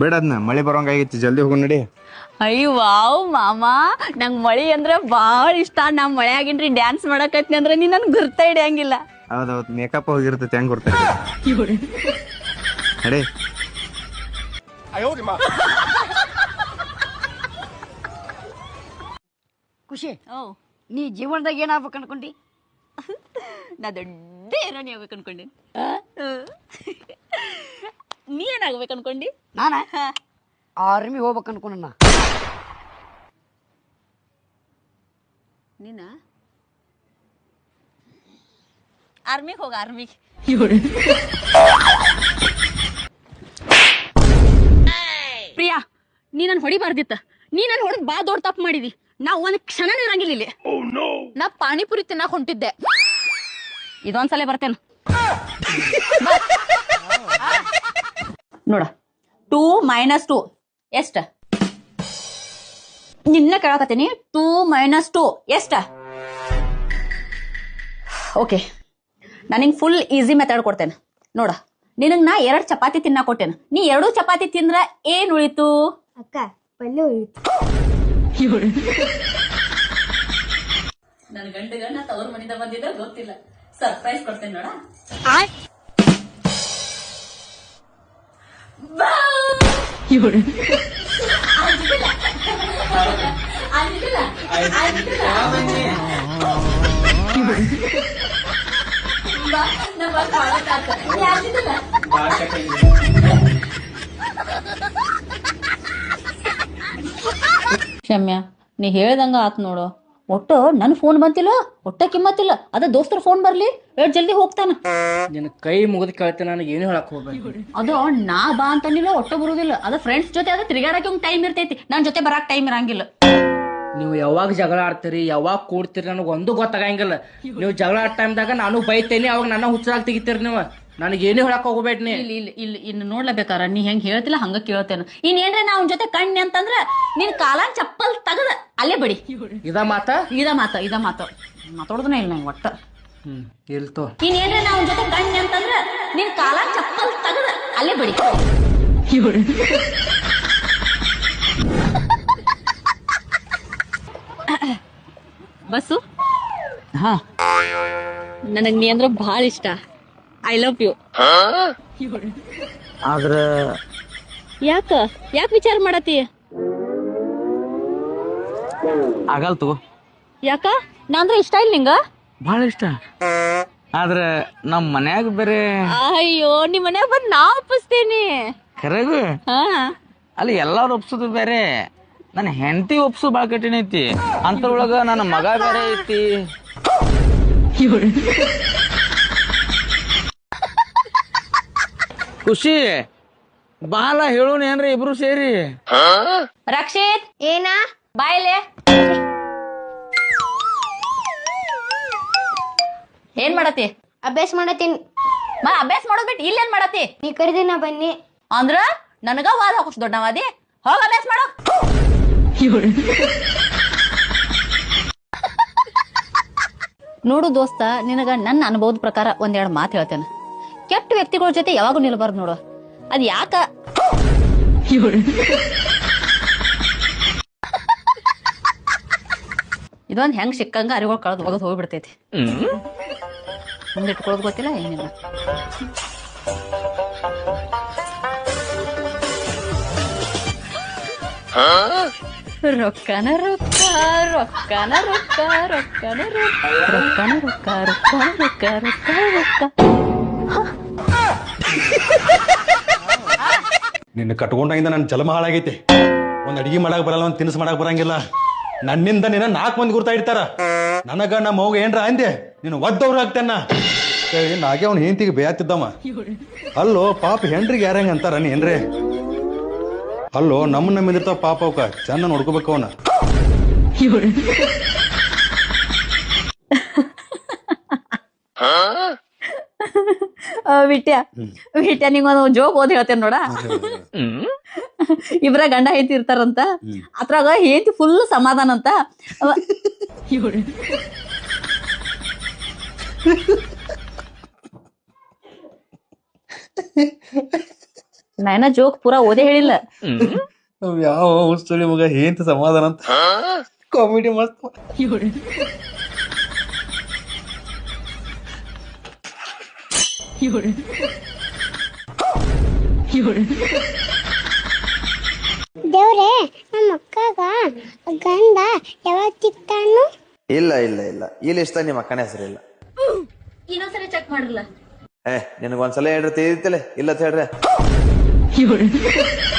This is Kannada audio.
ಬೇಡ ಅದನ್ನ ಮಳೆ ಬರೋಂಗಾಗಿತ್ತು ಜಲ್ದಿ ಹೋಗು ನಡಿ. ಅಯ್ಯ ವಾವ್ ಮಾಮ. ನಂಗ್ ಮಳಿ ಅಂದ್ರ ಬಾಳ ಇಷ್ಟ. ನಾ ಮಳೆ ಆಗಿನ್ರಿ ಡ್ಯಾನ್ಸ್ ಮಾಡಕತ್ನಿ ಅಂದ್ರ ನೀ ನನ್ ಗುರ್ತ ಹಿಡಿಯಂಗಿಲ್ಲ. ಹೌದೌದು ಮೇಕಪ್ ಹೋಗಿರ್ತೈತಿ ಹೆಂಗ್ ಗುರ್ತ ನಡಿ. ಖುಷಿ. ಓ. ನೀ ಜೀವನದಾಗ ಏನಾಗ್ಬೇಕು ಅನ್ಕೊಂಡಿ? ನಾ ದೊಡ್ಡ ಏರೋನಿ ಹೋಗ್ಬೇಕು ಅನ್ಕೊಂಡಿ. ಏನಾಗ್ಬೇಕು ಅನ್ಕೊಂಡಿ ನಾನ? ಆರ್ಮಿ ಹೋಗ್ಬೇಕು ಅನ್ಕೊಂಡ ನೀನ? ಆರ್ಮಿಗೆ ಹೋಗ ಆರ್ಮಿಗೆ. ಪ್ರಿಯಾ ನೀ ನನ್ ಹೊಡಿಬಾರ್ದಿತ್ತ ನೀ ನನ್ ಹೊಡೆದ್ ಬಾ ದೊಡ್ಡ ತಪ್ಪು ಮಾಡಿದಿ. ನಾ ಒಂದ್ ಕ್ಷಣನೂ ಇರಂಗಿಲ್ಲ ಇಲ್ಲಿ. ನಾ ಪಾನಿಪುರಿ ತಿನ್ನಕ್ ಹೊಂಟಿದ್ದೆ. ಇದೊಂದ್ಸಲ ಬರ್ತೇನೆ. ನೋಡ. Two minus two. ಎಷ್ಟ? ನಿನ್ನ ಕೇಳಕತ್ತೀನಿ. Two minus two. ಎಷ್ಟ? ಓಕೆ. ನನಗೆ ಫುಲ್ ಈಸಿ ಮೆಥಡ್ ಕೊಡ್ತೇನೆ. ನೋಡ. ನಿನಗೆ ನಾ ಎರಡು ಚಪಾತಿ ತಿನ್ನ ಕೊಟ್ಟೇನೆ. ನೀ ಎರಡು ಚಪಾತಿ ತಿಂದ್ರ ಏನು ಉಳಿತು? ಅಕ್ಕ ಪಲ್ಯ ಉಳಿತು. ನನ್ನ ಗಂಡಗಳನ್ನ ತವ್ರ ಮನಿಂದ ಬಂದಿದ್ದ ಗೊತ್ತಿಲ್ಲ. ಸರ್ಪ್ರೈಸ್ ಕೊಡ್ತೇನೆ ನೋಡ. ಕ್ಷಮ್ಯ ನೀ ಹೇಳ್ದಂಗ ಆತ್ ನೋಡು. ಒಟ್ಟು ನನ್ ಫೋನ್ ಬಂತಿಲ್ಲ ಒಟ್ಟ ಕಿಮ್ಮತ್ತಿಲ್ಲ. ಅದ ದೋಸ್ತರ ಫೋನ್ ಬರ್ಲಿ ಏ ಜಲ್ದಿ ಹೋಗ್ತಾನ. ನಿನ್ನ ಕೈ ಮುಗಿದು ಕೇಳ್ತೇನೆ ನನಗೆ ಏನು ಹೇಳಕ್ ಹೋಗ್ಬೇಕು ಅದು ನಾ ಬಾ ಅಂತಂದಿಲ್ಲ ಒಟ್ಟ ಬರುದಿಲ್ಲ. ಅದ ಫ್ರೆಂಡ್ಸ್ ಜೊತೆ ಅದ ತಿರುಗಾಡಕ್ಕೆ ಟೈಮ್ ಇರ್ತೈತಿ. ನನ್ನ ಜೊತೆ ಬರಾಕ್ ಟೈಮ್ ಇರಂಗಿಲ್ಲ. ನೀವು ಯಾವಾಗ ಜಗಳ ಆಡ್ತೀರಿ ಯಾವಾಗ ಕೂಡ್ತೀರಿ ನನಗೆ ಒಂದು ಗೊತ್ತಾಗಂಗಿಲ್ಲ. ನೀವು ಜಗಳ ಆಡ್ ಟೈಮ್ದಾಗ ನಾನು ಬೈತೇನೆ ಅವಾಗ ನನ್ನ ಹುಚ್ಚರಾಗಿ ತೆಗಿತೀರಿ ನೀವು. ನನಗೆ ಏನು ಹೇಳಕ್ ಹೋಗ್ಬೇಡ್ನಿ. ನೀ ಇಲ್ಲಿ ಇಲ್ಲಿ ಇಲ್ಲಿ ಇನ್ನು ನೋಡ್ಲಬೇಕಾರ ನೀ ಹೆಂಗ್ ಹೇಳ್ತಿಲ್ಲ ಹಂಗ ಕೇಳ್ತೇನೆ. ಇನ್ ಏನ್ರ ನಾ ಅವ್ನ ಜೊತೆ ಕಣ್ಣಿ ಅಂತಂದ್ರ ನಿನ್ ಕಾಲ ಚಪ್ಪಲ್ ತಗದ ಅಲ್ಲೇ ಬಡಿ. ಇದ ಮಾತ? ಇದ ಮಾತ ಇದ ಮಾತ. ಮಾತಾಡೋದನೇ ಇಲ್ಲ ನಂಗೆ ಒಟ್ಟ. ಹ್ಮ್ ಇಲ್ತೋ ಇನ್ ಏನ್ರ ನಾ ಅವ್ನ ಜೊತೆ ಕಣ್ಣಿ ಅಂತಂದ್ರ ನಿನ್ ಕಾಲ ಚಪ್ಪಲ್ ತಗದ ಅಲ್ಲೇ ಬಡಿ. ಬಸ್ಸು? ಹಾ. ನನಗ್ ನೀ ಅಂದ್ರ ಬಹಳ ಇಷ್ಟ. ಐ ಲವ್ ಯು ಆದ್ರ ಯಾಕ? ಯಾಕ ವಿಚಾರ ಮಾಡತಿ ಆಗಲ್ ತಗೋ. ಯಾಕ? ನಾ ಅಂದ್ರ ಇಷ್ಟ ಇಲ್ಲ ನಿಂಗ? ಬಹಳ ಇಷ್ಟ. ಆದ್ರ ನಮ್ಮ ಮನ್ಯಾಗ ಬೇರೆ ಅಯ್ಯೋ ನಿಮ್ ಮನ್ಯಾಗ ಬಂದ್ ನಾ ಒಪ್ಪಿಸ್ತೇನಿ. ಕರೆಗು. ಹಾ. ಅಲ್ಲಿ ಎಲ್ಲಾರು ಒಪ್ಸೋದು ಬೇರೆ. ನನ್ನ ಹೆಂಡತಿ ಒಪ್ಸು ಭಾಳ ಕಠಿಣ ಐತಿ. ಅಂತರೊಳಗ ನನ್ನ ಮಗ ಬೇರೆ ಐತಿ. ಖುಷಿ. ಬಾಲ ಹೇಳೋಣ ಏನ್ರಿ ಇಬ್ರು ಸೇರಿ? ರಕ್ಷಿತ್ ಏನ? ಬಾಯ್ಲೆ ಏನ್ ಮಾಡತಿ ಅಭ್ಯಾಸ ಮಾಡತ್ತೀನಿ. ಮಾ ಅಭ್ಯಾಸ ಮಾಡೋದ್ ಬಿಟ್ಟು ಇಲ್ಲೇನ್ ಮಾಡತಿ ನೀ ಕರೆದಿ ನಾ ಬನ್ನಿ. ಅಂದ್ರ ನನಗ ವಾದ ಹಾಕೋಸ್ ದೊಡ್ಡವಾದಿ ಹೋಗ ಅಭ್ಯಾಸ ಮಾಡೋ. ನೋಡು ದೋಸ್ತ ನಿನಗ ನನ್ನ ಅನುಭವದ ಪ್ರಕಾರ ಒಂದೆರಡು ಮಾತು ಹೇಳ್ತೇನೆ. ಕೆಟ್ಟ ವ್ಯಕ್ತಿಗಳ ಜೊತೆ ಯಾವಾಗೂ ನಿಲ್ಬಾರ್ದು ನೋಡು. ಅದ್ ಯಾಕ? ಇದೊಂದ್ ಹೆಂಗ್ ಸಿಕ್ಕಂಗ ಅರಿಗಳು ಕಳೆದು ಒಗದ್ ಹೋಗ್ಬಿಡ್ತೈತಿ. ಮುಂದೆ ಇಟ್ಕೊಳ್ಳೋದು ಗೊತ್ತಿಲ್ಲ, ಏನಿಲ್ಲ. ರೊಕ್ಕನ ರೊಕ್ಕ ರೊಕ್ಕನ ರೊಕ್ಕ ರೊಕ್ಕನ ರೊಕ್ಕ ರೊಕ್ಕನ ರೊಕ್ಕ ರೊಕ್ಕ ರೊಕ್ಕ ರೊಕ್ಕ ರೊಕ್ಕ. ನಿನ್ನ ಕಟ್ಕೊಂಡಾಗಿಂದ ನನ್ನ ಜಲಮ ಹಾಳಾಗೈತಿ. ಒಂದ್ ಅಡಿಗೆ ಮಾಡಕ್ ಬರಲ್ಲ, ಒಂದು ತಿನಿಸು ಮಾಡಕ್ ಬರಂಗಿಲ್ಲ. ನನ್ನಿಂದ ನಿನ್ನ ನಾಲ್ಕು ಮಂದಿ ಗುರ್ತಾ ಇಡ್ತಾರ ನನಗ ನಮ್ಮ ಮಗ ಏನ್ರ ಅಂದೆ, ನೀನು ಒದ್ದವ್ರು ಆಗ್ತೇನ. ನಾಗೆ ಅವ್ನು ಹೆಂಡತಿಗೆ ಬೇಯತ್ತಿದ್ದಮ್ಮ ಅಲ್ಲೋ, ಪಾಪ ಹೆಂಡ್ರಿಗೆ ಯಾರಂಗ ಅಂತಾರ ಏನ್ರಿ? ಅಲ್ಲೋ ನಮ್ಮ ನಮ್ಮಿದಿರ್ತಾವ ಪಾಪ ಅವಕ. ಚೆನ್ನ ನೋಡ್ಕೋಬೇಕು ಅವನ. ವಿಟ್ಯ. ವಿಟ್ಯ ನಿಂಗೊಂದು ಜೋಕ್ ಓದಿ ಹೇಳ್ತೇನೆ ನೋಡ. ಇಬ್ರ ಗಂಡ ಹೆಂಡತಿ ಇರ್ತಾರಂತ ಅದ್ರಾಗ ಹೆಂಡತಿ ಫುಲ್ ಸಮಾಧಾನ ಅಂತ. ನಾಯ್ನ ನಾ ಏನ ಜೋಕ್ ಪೂರಾ ಓದೇ ಹೇಳಿಲ್ಲ. ನಾವ್ ಯಾವ ಮಗ ಏಂತ ಸಮಾಧಾನ ಅಂತ. ಕಾಮಿಡಿ ಮಸ್ತ್. ದೇವ್ರೆ ನಮ್ಮ ಅಕ್ಕಗ ಗಂಡ ಯಾವಾಗ ತಿಕ್ತಾನು ಇಲ್ಲ ಇಲ್ಲ ಇಲ್ಲ. ಈ ಲಿಸ್ಟ್ ನಿಮ್ಮ ಅಕ್ಕನ ಹೆಸರಿಲ್ಲ ಇನ್ನೊಂದ್ಸಲ ಚೆಕ್ ಮಾಡಿರಲ್ಲ. ಏ ನಿನಗೊಂದ್ಸಲ ಹೇಳ್ರಿ ತಿಳಿದಿತ್ತಲೆ ಇಲ್ಲ ಅಂತ ಹೇಳ್ರಿ?